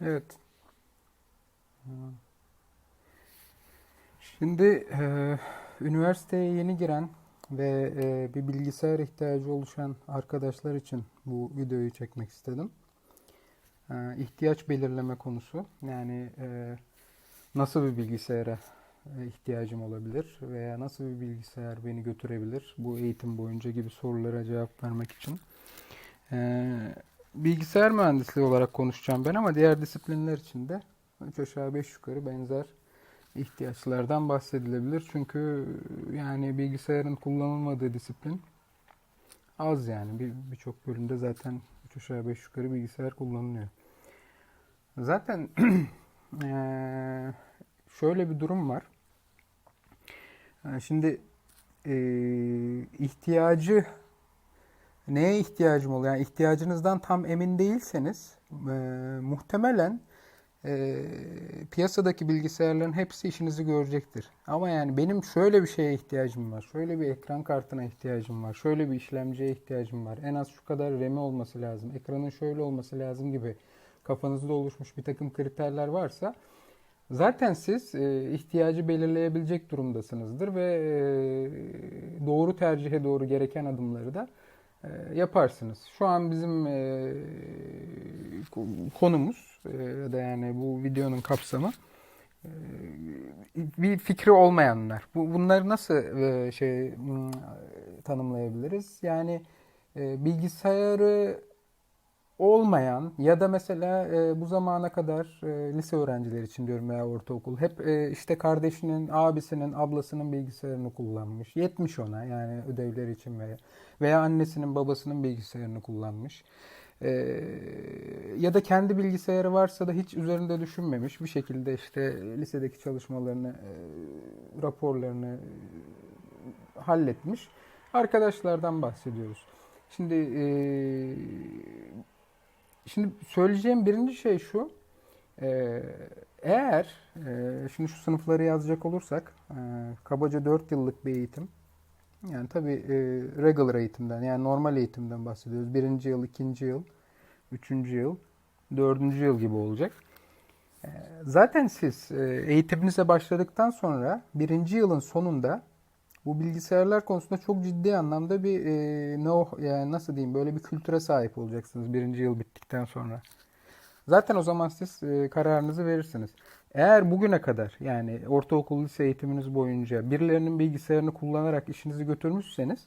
Evet. Şimdi e, üniversiteye yeni giren ve e, bir bilgisayar ihtiyacı oluşan arkadaşlar için bu videoyu çekmek istedim. E, ihtiyaç belirleme konusu. Yani e, nasıl bir bilgisayara e, ihtiyacım olabilir veya nasıl bir bilgisayar beni götürebilir bu eğitim boyunca gibi sorulara cevap vermek için. E, bilgisayar mühendisliği olarak konuşacağım ben ama diğer disiplinler için de 3 aşağı 5 yukarı benzer ihtiyaçlardan bahsedilebilir. Çünkü yani bilgisayarın kullanılmadığı disiplin az yani. Bir birçok bölümde zaten 3 aşağı 5 yukarı bilgisayar kullanılıyor. Zaten şöyle bir durum var. Şimdi ihtiyacı neye ihtiyacım oluyor? Yani ihtiyacınızdan tam emin değilseniz eee, muhtemelen eee, piyasadaki bilgisayarların hepsi işinizi görecektir. Ama yani benim şöyle bir şeye ihtiyacım var. Şöyle bir ekran kartına ihtiyacım var. Şöyle bir işlemciye ihtiyacım var. En az şu kadar RAM'i olması lazım. Ekranın şöyle olması lazım gibi kafanızda oluşmuş bir takım kriterler varsa Zaten siz e, ihtiyacı belirleyebilecek durumdasınızdır ve e, doğru tercihe doğru gereken adımları da e, yaparsınız. Şu an bizim e, konumuz e, ya da yani bu videonun kapsamı e, bir fikri olmayanlar. Bu bunları nasıl şey tanımlayabiliriz? Yani bilgisayarı olmayan ya da mesela e, bu zamana kadar e, lise öğrencileri için diyorum veya ortaokul hep e, işte kardeşinin, abisinin, ablasının bilgisayarını kullanmış. Yetmiş ona yani ödevleri için veya veya annesinin, babasının bilgisayarını kullanmış. E, ya da kendi bilgisayarı varsa da hiç üzerinde düşünmemiş. Bir şekilde işte lisedeki çalışmalarını, e, raporlarını e, halletmiş. Arkadaşlardan bahsediyoruz. Şimdi e, Şimdi söyleyeceğim birinci şey şu. Ee, eğer e, şimdi şu sınıfları yazacak olursak e, kabaca 4 yıllık bir eğitim. Yani tabii e, regular eğitimden yani normal eğitimden bahsediyoruz. Birinci yıl, ikinci yıl, üçüncü yıl, dördüncü yıl gibi olacak. Zaten siz e, eğitiminize başladıktan sonra birinci yılın sonunda bu bilgisayarlar konusunda çok ciddi anlamda bir e, know, yani nasıl diyeyim böyle bir kültüre sahip olacaksınız birinci yıl bittikten sonra. Zaten o zaman siz e, kararınızı verirsiniz. Eğer bugüne kadar yani ortaokul lise eğitiminiz boyunca birilerinin bilgisayarını kullanarak işinizi götürmüşseniz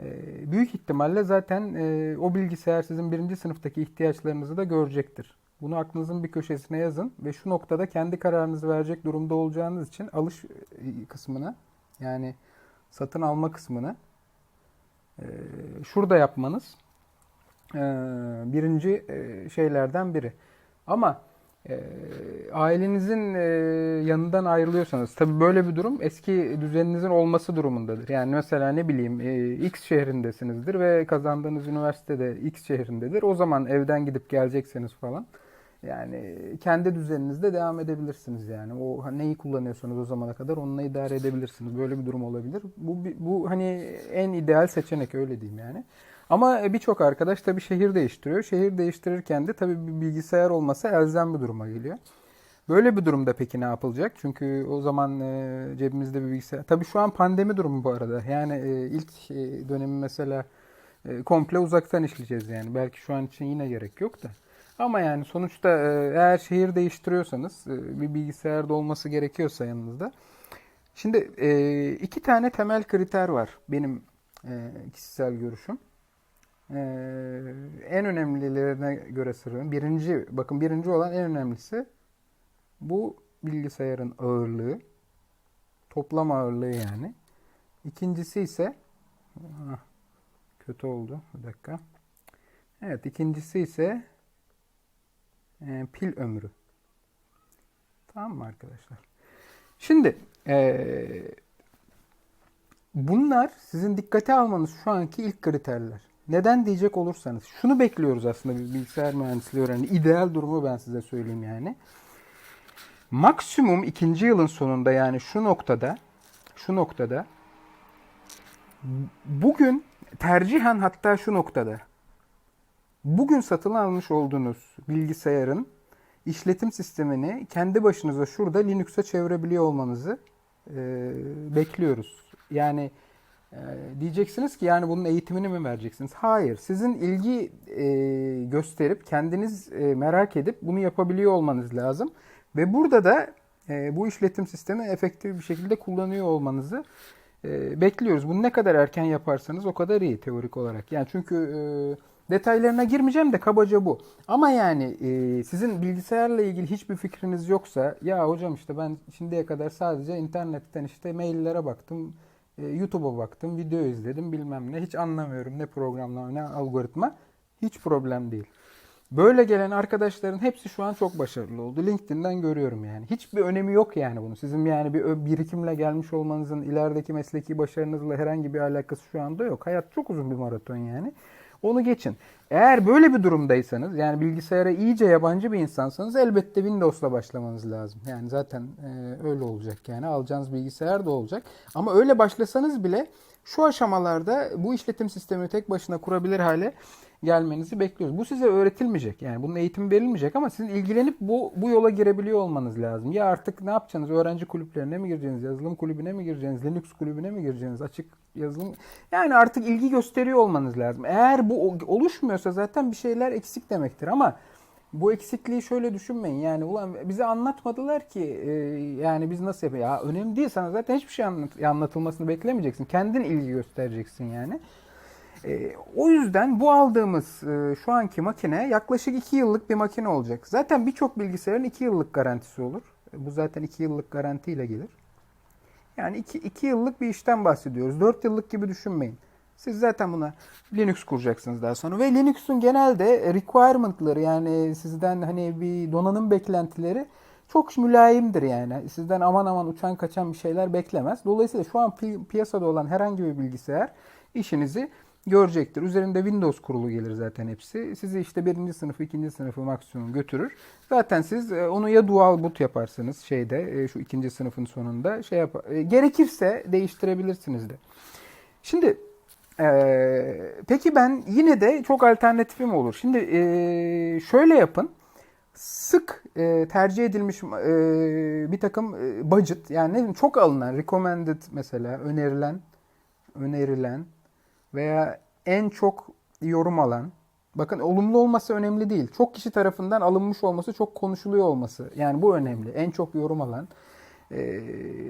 e, büyük ihtimalle zaten e, o bilgisayar sizin birinci sınıftaki ihtiyaçlarınızı da görecektir. Bunu aklınızın bir köşesine yazın ve şu noktada kendi kararınızı verecek durumda olacağınız için alış e, kısmına yani satın alma kısmını e, şurada yapmanız e, birinci e, şeylerden biri. Ama e, ailenizin yanından ayrılıyorsanız tabii böyle bir durum eski düzeninizin olması durumundadır. Yani mesela ne bileyim X şehrindesinizdir ve kazandığınız üniversitede X şehrindedir. O zaman evden gidip gelecekseniz falan. Yani kendi düzeninizde devam edebilirsiniz yani. O neyi kullanıyorsanız o zamana kadar onunla idare edebilirsiniz. Böyle bir durum olabilir. Bu bu hani en ideal seçenek öyle diyeyim yani. Ama birçok arkadaş tabii şehir değiştiriyor. Şehir değiştirirken de tabii bir bilgisayar olması elzem bir duruma geliyor. Böyle bir durumda peki ne yapılacak? Çünkü o zaman e, cebimizde bir bilgisayar. Tabii şu an pandemi durumu bu arada. Yani e, ilk e, dönemi mesela e, komple uzaktan işleyeceğiz yani. Belki şu an için yine gerek yok da. Ama yani sonuçta e, eğer şehir değiştiriyorsanız e, bir bilgisayarda olması gerekiyorsa yanınızda. Şimdi e, iki tane temel kriter var benim kişisel görüşüm. En önemlilerine göre sırrım. Birinci, bakın birinci olan en önemlisi bu bilgisayarın ağırlığı. Toplam ağırlığı yani. İkincisi ise ah, kötü oldu. Bir dakika. Evet ikincisi ise e, pil ömrü. Tamam mı arkadaşlar? Şimdi e, bunlar sizin dikkate almanız şu anki ilk kriterler. Neden diyecek olursanız şunu bekliyoruz aslında biz bilgisayar mühendisliği öğrenci. İdeal durumu ben size söyleyeyim yani. Maksimum ikinci yılın sonunda yani şu noktada şu noktada bugün tercihen hatta şu noktada bugün satın almış olduğunuz bilgisayarın işletim sistemini kendi başınıza şurada Linux'a çevirebiliyor olmanızı e, bekliyoruz. Yani e, diyeceksiniz ki yani bunun eğitimini mi vereceksiniz? Hayır. Sizin ilgi e, gösterip kendiniz e, merak edip bunu yapabiliyor olmanız lazım. Ve burada da e, bu işletim sistemi efektif bir şekilde kullanıyor olmanızı e, bekliyoruz. Bunu ne kadar erken yaparsanız o kadar iyi teorik olarak. Yani çünkü e, detaylarına girmeyeceğim de kabaca bu. Ama yani e, sizin bilgisayarla ilgili hiçbir fikriniz yoksa ya hocam işte ben şimdiye kadar sadece internetten işte maillere baktım, e, YouTube'a baktım, video izledim bilmem ne hiç anlamıyorum ne programlama ne algoritma hiç problem değil. Böyle gelen arkadaşların hepsi şu an çok başarılı oldu. LinkedIn'den görüyorum yani. Hiçbir önemi yok yani bunun. Sizin yani bir birikimle gelmiş olmanızın ilerideki mesleki başarınızla herhangi bir alakası şu anda yok. Hayat çok uzun bir maraton yani. Onu geçin. Eğer böyle bir durumdaysanız yani bilgisayara iyice yabancı bir insansanız elbette Windows'la başlamanız lazım. Yani zaten e, öyle olacak yani alacağınız bilgisayar da olacak. Ama öyle başlasanız bile şu aşamalarda bu işletim sistemini tek başına kurabilir hale gelmenizi bekliyoruz. Bu size öğretilmeyecek. Yani bunun eğitimi verilmeyecek ama sizin ilgilenip bu bu yola girebiliyor olmanız lazım. Ya artık ne yapacaksınız? Öğrenci kulüplerine mi gireceksiniz? Yazılım kulübüne mi gireceksiniz? Linux kulübüne mi gireceksiniz? Açık yazılım. Yani artık ilgi gösteriyor olmanız lazım. Eğer bu oluşmuyorsa zaten bir şeyler eksik demektir ama bu eksikliği şöyle düşünmeyin. Yani ulan bize anlatmadılar ki e, yani biz nasıl yapıyoruz? Ya önemli değil sana zaten hiçbir şey anlat, anlatılmasını beklemeyeceksin. Kendin ilgi göstereceksin yani. E, o yüzden bu aldığımız e, şu anki makine yaklaşık 2 yıllık bir makine olacak. Zaten birçok bilgisayarın 2 yıllık garantisi olur. Bu zaten 2 yıllık garantiyle gelir. Yani 2 yıllık bir işten bahsediyoruz. 4 yıllık gibi düşünmeyin. Siz zaten buna Linux kuracaksınız daha sonra. Ve Linux'un genelde requirement'ları yani sizden hani bir donanım beklentileri çok mülayimdir yani. Sizden aman aman uçan kaçan bir şeyler beklemez. Dolayısıyla şu an pi- piyasada olan herhangi bir bilgisayar işinizi görecektir. Üzerinde Windows kurulu gelir zaten hepsi. Sizi işte birinci sınıfı, ikinci sınıfı maksimum götürür. Zaten siz e, onu ya dual boot yaparsınız şeyde e, şu ikinci sınıfın sonunda şey yap e, gerekirse değiştirebilirsiniz de. Şimdi ee, peki ben yine de çok alternatifim olur. Şimdi e, şöyle yapın. Sık e, tercih edilmiş e, bir takım e, budget yani ne bileyim çok alınan recommended mesela önerilen önerilen veya en çok yorum alan bakın olumlu olması önemli değil. Çok kişi tarafından alınmış olması çok konuşuluyor olması yani bu önemli. En çok yorum alan e,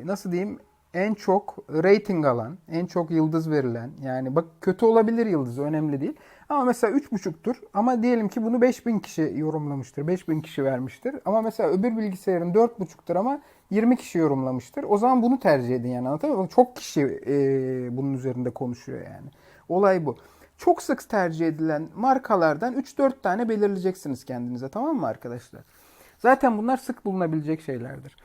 nasıl diyeyim en çok rating alan, en çok yıldız verilen yani bak kötü olabilir yıldız önemli değil. Ama mesela 3.5'tur ama diyelim ki bunu 5000 kişi yorumlamıştır. 5000 kişi vermiştir. Ama mesela öbür bilgisayarın 4.5'tur ama 20 kişi yorumlamıştır. O zaman bunu tercih edin yani anlatabiliyor muyum? Çok kişi e, bunun üzerinde konuşuyor yani. Olay bu. Çok sık tercih edilen markalardan 3-4 tane belirleyeceksiniz kendinize tamam mı arkadaşlar? Zaten bunlar sık bulunabilecek şeylerdir.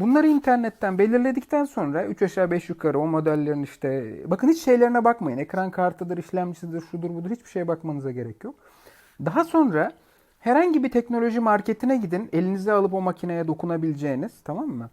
Bunları internetten belirledikten sonra 3 aşağı 5 yukarı o modellerin işte bakın hiç şeylerine bakmayın. Ekran kartıdır, işlemcisidir, şudur budur hiçbir şeye bakmanıza gerek yok. Daha sonra herhangi bir teknoloji marketine gidin. Elinize alıp o makineye dokunabileceğiniz tamam mı?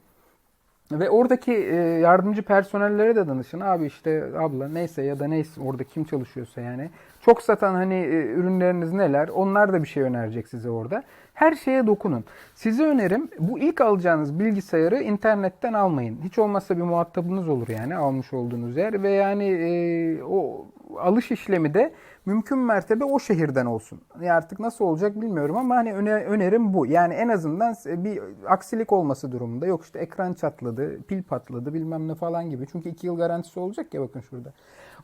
Ve oradaki e, yardımcı personellere de danışın. Abi işte abla neyse ya da neyse orada kim çalışıyorsa yani. Çok satan hani e, ürünleriniz neler? Onlar da bir şey önerecek size orada. Her şeye dokunun. Size önerim bu ilk alacağınız bilgisayarı internetten almayın. Hiç olmazsa bir muhatabınız olur yani almış olduğunuz yer. Ve yani e, o alış işlemi de mümkün mertebe o şehirden olsun. Yani artık nasıl olacak bilmiyorum ama hani öne, önerim bu. Yani en azından bir aksilik olması durumunda. Yok işte ekran çatladı, pil patladı bilmem ne falan gibi. Çünkü 2 yıl garantisi olacak ya bakın şurada.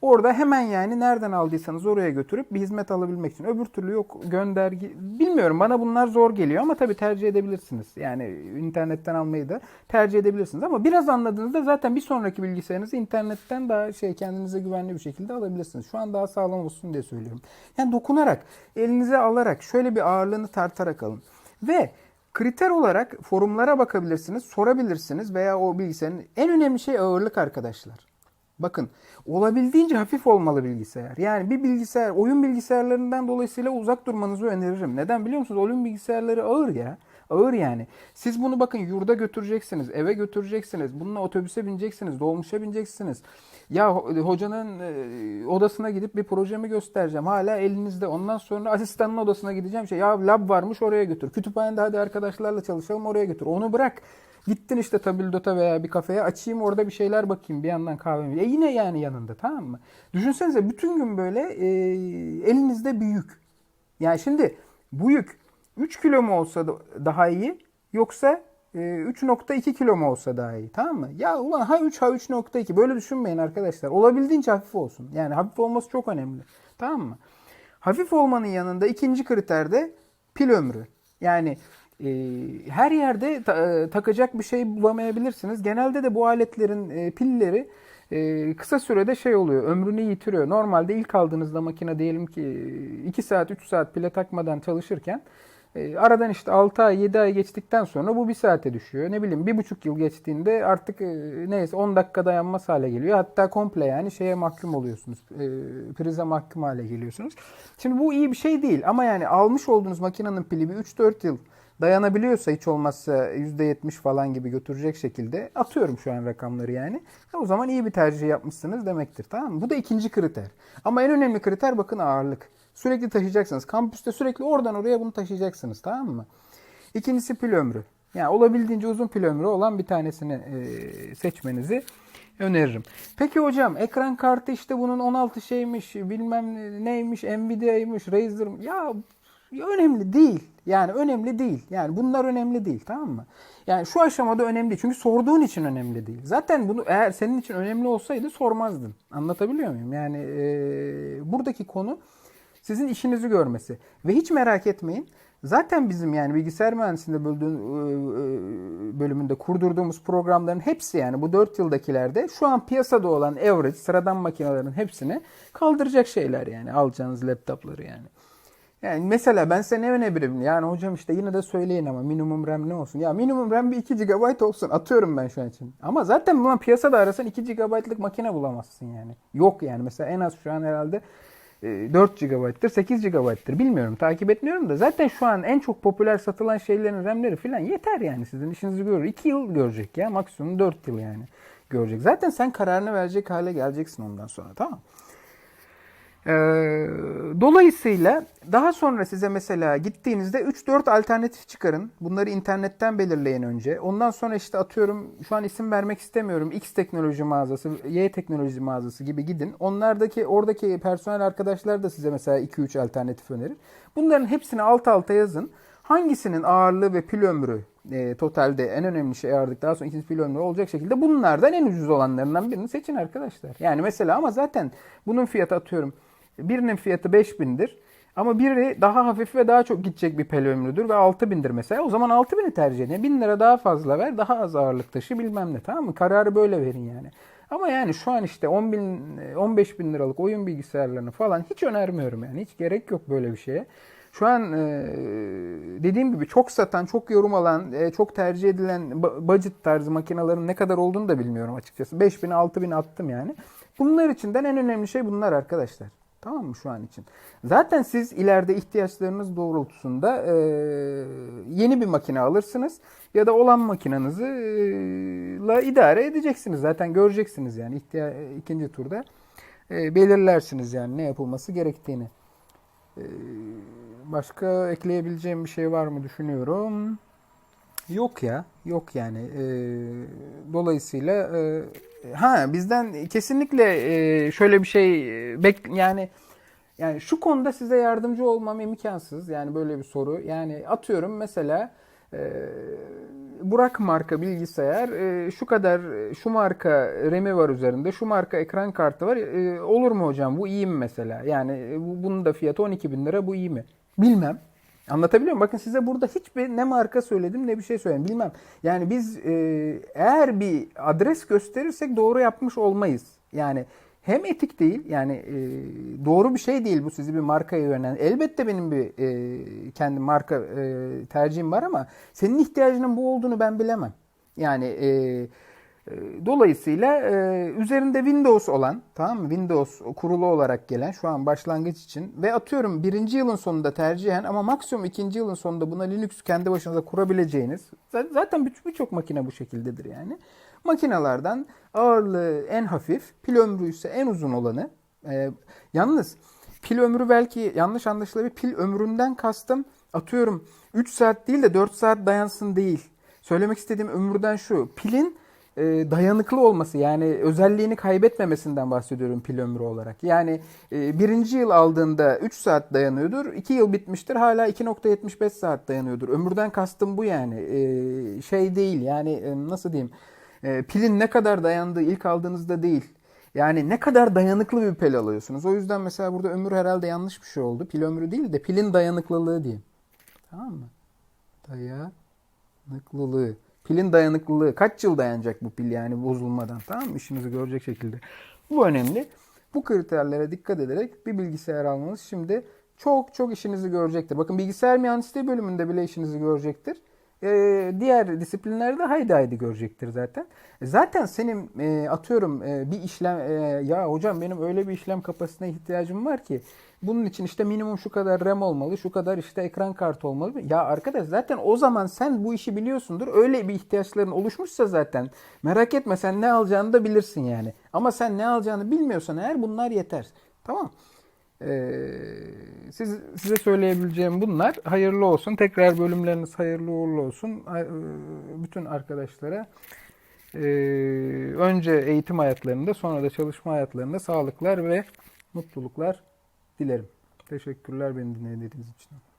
Orada hemen yani nereden aldıysanız oraya götürüp bir hizmet alabilmek için. Öbür türlü yok göndergi. Bilmiyorum bana bunlar zor geliyor ama tabii tercih edebilirsiniz. Yani internetten almayı da tercih edebilirsiniz. Ama biraz anladığınızda zaten bir sonraki bilgisayarınızı internetten daha şey kendinize güvenli bir şekilde alabilirsiniz. Şu an daha sağlam olsun diye söylüyorum. Yani dokunarak, elinize alarak, şöyle bir ağırlığını tartarak alın. Ve kriter olarak forumlara bakabilirsiniz, sorabilirsiniz veya o bilgisayarın en önemli şey ağırlık arkadaşlar. Bakın olabildiğince hafif olmalı bilgisayar. Yani bir bilgisayar oyun bilgisayarlarından dolayısıyla uzak durmanızı öneririm. Neden biliyor musunuz? Oyun bilgisayarları ağır ya. Ağır yani. Siz bunu bakın yurda götüreceksiniz, eve götüreceksiniz. Bununla otobüse bineceksiniz, dolmuşa bineceksiniz. Ya ho- hocanın e, odasına gidip bir projemi göstereceğim. Hala elinizde. Ondan sonra asistanın odasına gideceğim. Şey ya lab varmış oraya götür. Kütüphanede hadi arkadaşlarla çalışalım oraya götür. Onu bırak. Gittin işte tabildota veya bir kafeye açayım orada bir şeyler bakayım bir yandan kahvemi. E yine yani yanında tamam mı? Düşünsenize bütün gün böyle e, elinizde bir yük. Yani şimdi bu yük 3 kilo mu olsa da- daha iyi yoksa e, 3.2 kilo mu olsa daha iyi tamam mı? Ya ulan ha 3 ha 3.2 böyle düşünmeyin arkadaşlar. Olabildiğince hafif olsun. Yani hafif olması çok önemli. Tamam mı? Hafif olmanın yanında ikinci kriter de pil ömrü. Yani e, her yerde e, takacak bir şey bulamayabilirsiniz. Genelde de bu aletlerin e, pilleri e, kısa sürede şey oluyor, ömrünü yitiriyor. Normalde ilk aldığınızda makine diyelim ki 2 saat 3 saat pile takmadan çalışırken e, aradan işte 6 ay 7 ay geçtikten sonra bu 1 saate düşüyor. Ne bileyim 1,5 yıl geçtiğinde artık e, neyse 10 dakika dayanmaz hale geliyor. Hatta komple yani şeye mahkum oluyorsunuz. E, prize mahkum hale geliyorsunuz. Şimdi bu iyi bir şey değil ama yani almış olduğunuz makinenin pili bir 3-4 yıl dayanabiliyorsa hiç olmazsa %70 falan gibi götürecek şekilde atıyorum şu an rakamları yani. E, O zaman iyi bir tercih yapmışsınız demektir tamam mı? Bu da ikinci kriter. Ama en önemli kriter bakın ağırlık. Sürekli taşıyacaksınız. Kampüste sürekli oradan oraya bunu taşıyacaksınız tamam mı? İkincisi pil ömrü. Yani olabildiğince uzun pil ömrü olan bir tanesini e, seçmenizi öneririm. Peki hocam ekran kartı işte bunun 16 şeymiş bilmem neymiş Nvidia'ymış Razer ya ya önemli değil. Yani önemli değil. Yani bunlar önemli değil tamam mı? Yani şu aşamada önemli. Çünkü sorduğun için önemli değil. Zaten bunu eğer senin için önemli olsaydı sormazdın. Anlatabiliyor muyum? Yani e, buradaki konu sizin işinizi görmesi. Ve hiç merak etmeyin. Zaten bizim yani bilgisayar mühendisliğinde bölümünde kurdurduğumuz programların hepsi yani bu 4 yıldakilerde şu an piyasada olan average sıradan makinelerin hepsini kaldıracak şeyler yani alacağınız laptopları yani. Yani mesela ben size ne önebilirim? Yani hocam işte yine de söyleyin ama minimum RAM ne olsun? Ya minimum RAM bir 2 GB olsun. Atıyorum ben şu an için. Ama zaten buna piyasada arasan 2 GB'lık makine bulamazsın yani. Yok yani. Mesela en az şu an herhalde e, 4 GB'tır, 8 GB'tır. Bilmiyorum. Takip etmiyorum da. Zaten şu an en çok popüler satılan şeylerin RAM'leri falan yeter yani. Sizin işinizi görür. 2 yıl görecek ya. Maksimum 4 yıl yani görecek. Zaten sen kararını verecek hale geleceksin ondan sonra. Tamam ee, dolayısıyla daha sonra size mesela gittiğinizde 3-4 alternatif çıkarın. Bunları internetten belirleyin önce. Ondan sonra işte atıyorum şu an isim vermek istemiyorum. X teknoloji mağazası, Y teknoloji mağazası gibi gidin. Onlardaki oradaki personel arkadaşlar da size mesela 2-3 alternatif önerir. Bunların hepsini alt alta yazın. Hangisinin ağırlığı ve pil ömrü e, totalde en önemli şey ağırlık daha sonra ikinci pil ömrü olacak şekilde bunlardan en ucuz olanlarından birini seçin arkadaşlar. Yani mesela ama zaten bunun fiyatı atıyorum birinin fiyatı 5000'dir. Ama biri daha hafif ve daha çok gidecek bir pil ömrüdür ve 6000'dir mesela. O zaman 6000'i tercih edin. 1000 lira daha fazla ver, daha az ağırlık taşı bilmem ne tamam mı? Kararı böyle verin yani. Ama yani şu an işte 10 bin, 15 bin liralık oyun bilgisayarlarını falan hiç önermiyorum yani. Hiç gerek yok böyle bir şeye. Şu an e, dediğim gibi çok satan, çok yorum alan, e, çok tercih edilen budget tarzı makinelerin ne kadar olduğunu da bilmiyorum açıkçası. 5000 6000 attım yani. Bunlar içinden en önemli şey bunlar arkadaşlar. Tamam mı şu an için? Zaten siz ileride ihtiyaçlarınız doğrultusunda e, yeni bir makine alırsınız ya da olan makinenizi e, idare edeceksiniz. Zaten göreceksiniz yani ihtiya- ikinci turda e, belirlersiniz yani ne yapılması gerektiğini. E, başka ekleyebileceğim bir şey var mı düşünüyorum. Yok ya, yok yani. E, dolayısıyla e, ha bizden kesinlikle e, şöyle bir şey e, bek yani yani şu konuda size yardımcı olmam imkansız. Yani böyle bir soru. Yani atıyorum mesela e, Burak marka bilgisayar e, şu kadar şu marka RAM'i var üzerinde, şu marka ekran kartı var. Olur mu hocam? Bu iyi mi mesela? Yani bu- bunun da fiyatı 12 bin lira. Bu iyi mi? Bilmem. Anlatabiliyor muyum? Bakın size burada hiçbir ne marka söyledim ne bir şey söyledim. Bilmem. Yani biz e, eğer bir adres gösterirsek doğru yapmış olmayız. Yani hem etik değil yani e, doğru bir şey değil bu sizi bir markaya yönelen. Elbette benim bir e, kendi marka e, tercihim var ama senin ihtiyacının bu olduğunu ben bilemem. Yani e, Dolayısıyla e, üzerinde Windows olan, tamam mı? Windows kurulu olarak gelen şu an başlangıç için ve atıyorum birinci yılın sonunda tercihen ama maksimum ikinci yılın sonunda buna Linux kendi başınıza kurabileceğiniz zaten bir- birçok makine bu şekildedir yani. Makinelerden ağırlığı en hafif, pil ömrü ise en uzun olanı. E, yalnız pil ömrü belki yanlış anlaşılabilir. Pil ömründen kastım atıyorum 3 saat değil de 4 saat dayansın değil. Söylemek istediğim ömürden şu. Pilin e, dayanıklı olması yani özelliğini kaybetmemesinden bahsediyorum pil ömrü olarak. Yani e, birinci yıl aldığında 3 saat dayanıyordur. 2 yıl bitmiştir hala 2.75 saat dayanıyordur. Ömürden kastım bu yani. E, şey değil yani e, nasıl diyeyim. E, pilin ne kadar dayandığı ilk aldığınızda değil. Yani ne kadar dayanıklı bir pil alıyorsunuz. O yüzden mesela burada ömür herhalde yanlış bir şey oldu. Pil ömrü değil de pilin dayanıklılığı diyeyim. Tamam mı? Dayanıklılığı. Pilin dayanıklılığı. Kaç yıl dayanacak bu pil yani bozulmadan tamam mı? İşinizi görecek şekilde. Bu önemli. Bu kriterlere dikkat ederek bir bilgisayar almanız şimdi çok çok işinizi görecektir. Bakın bilgisayar mühendisliği bölümünde bile işinizi görecektir. Ee, diğer disiplinlerde haydi haydi görecektir zaten. E, Zaten senin e, atıyorum e, bir işlem ya hocam benim öyle bir işlem kapasitesine ihtiyacım var ki bunun için işte minimum şu kadar RAM olmalı, şu kadar işte ekran kartı olmalı. Ya arkadaş zaten o zaman sen bu işi biliyorsundur. Öyle bir ihtiyaçların oluşmuşsa zaten merak etme sen ne alacağını da bilirsin yani. Ama sen ne alacağını bilmiyorsan eğer bunlar yeter. Tamam. Ee, siz, size söyleyebileceğim bunlar. Hayırlı olsun. Tekrar bölümleriniz hayırlı uğurlu olsun. E, Bütün arkadaşlara e, önce eğitim hayatlarında sonra da çalışma hayatlarında sağlıklar ve mutluluklar dilerim. Teşekkürler beni dinlediğiniz için.